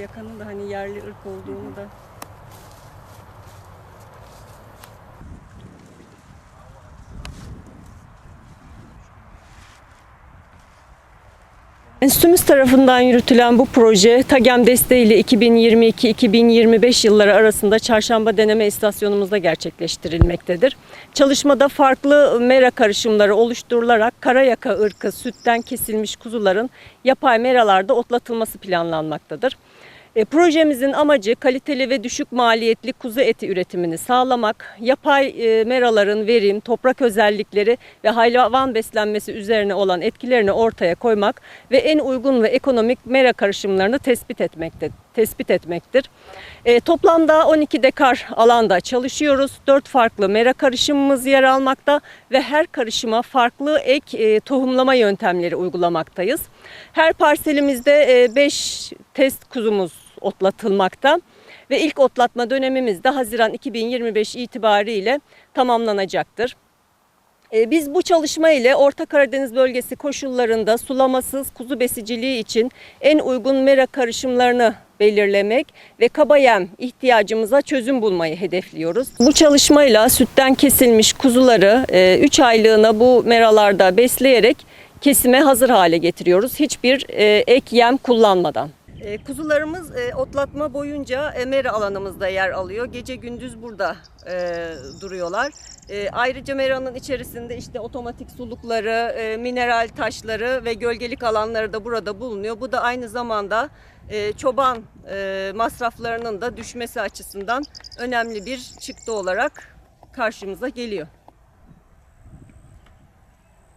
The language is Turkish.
yakanın da hani yerli ırk olduğunu da. Enstitümüz tarafından yürütülen bu proje TAGEM desteğiyle 2022-2025 yılları arasında Çarşamba Deneme İstasyonumuzda gerçekleştirilmektedir. Çalışmada farklı mera karışımları oluşturularak karayaka ırkı sütten kesilmiş kuzuların yapay meralarda otlatılması planlanmaktadır. E, projemizin amacı kaliteli ve düşük maliyetli kuzu eti üretimini sağlamak, yapay e, meraların verim, toprak özellikleri ve hayvan beslenmesi üzerine olan etkilerini ortaya koymak ve en uygun ve ekonomik mera karışımlarını tespit etmekte, tespit etmektir. E, toplamda 12 dekar alanda çalışıyoruz. 4 farklı mera karışımımız yer almakta ve her karışıma farklı ek e, tohumlama yöntemleri uygulamaktayız. Her parselimizde 5 test kuzumuz otlatılmakta ve ilk otlatma dönemimiz de Haziran 2025 itibariyle tamamlanacaktır. E, Biz bu çalışma ile Orta Karadeniz bölgesi koşullarında sulamasız kuzu besiciliği için en uygun mera karışımlarını belirlemek ve kaba yem ihtiyacımıza çözüm bulmayı hedefliyoruz. Bu çalışmayla sütten kesilmiş kuzuları 3 aylığına bu meralarda besleyerek kesime hazır hale getiriyoruz. Hiçbir e, ek yem kullanmadan. E, kuzularımız e, otlatma boyunca e, mera alanımızda yer alıyor. Gece gündüz burada e, duruyorlar. E, ayrıca meranın içerisinde işte otomatik sulukları, e, mineral taşları ve gölgelik alanları da burada bulunuyor. Bu da aynı zamanda e, çoban e, masraflarının da düşmesi açısından önemli bir çıktı olarak karşımıza geliyor.